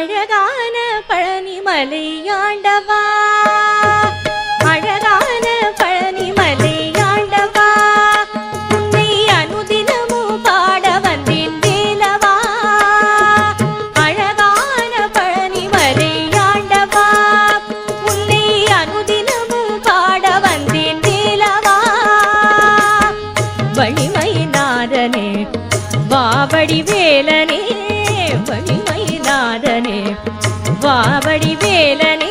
அழகான பழனி மலையாண்டவா அழகான பழனி மலையாண்டவா உன்னை அனுதினமும் பாட வந்தேன் வேலவா? அழகான பழனி மலையாண்டவா உன்னை அனுதினமும் பாட வந்தேன் வேலவா? வழிமை நாதனே வாவடி வேலனே வழிமை நாதனே வாவடி வேலனே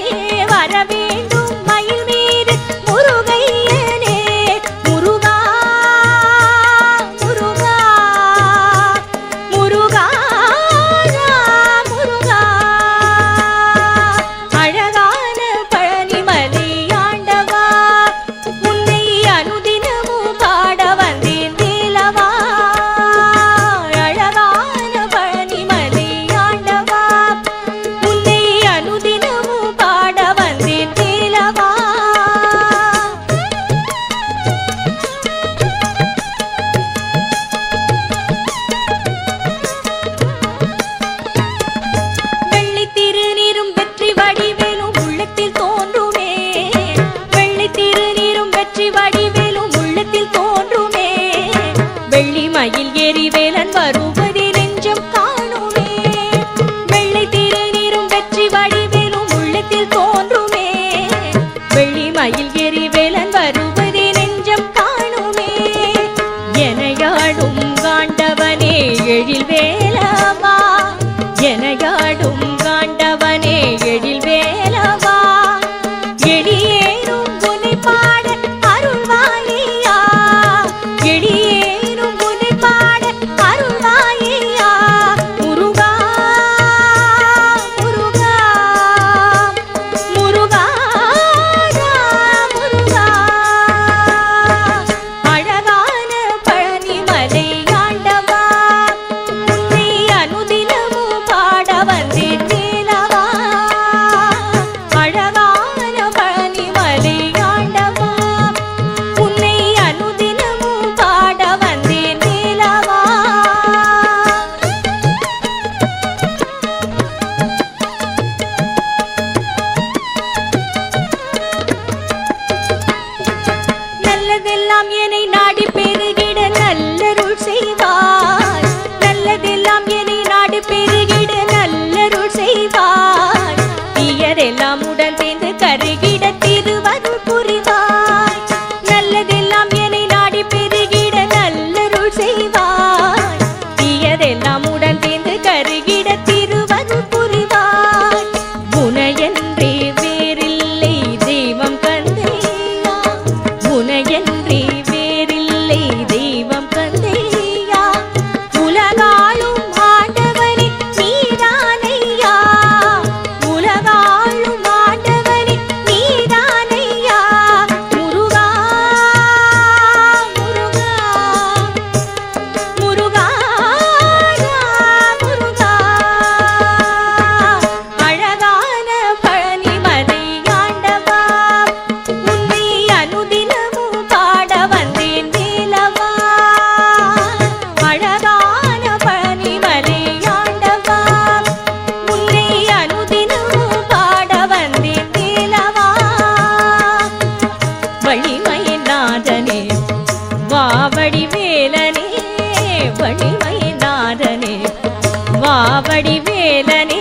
వావడి వేలని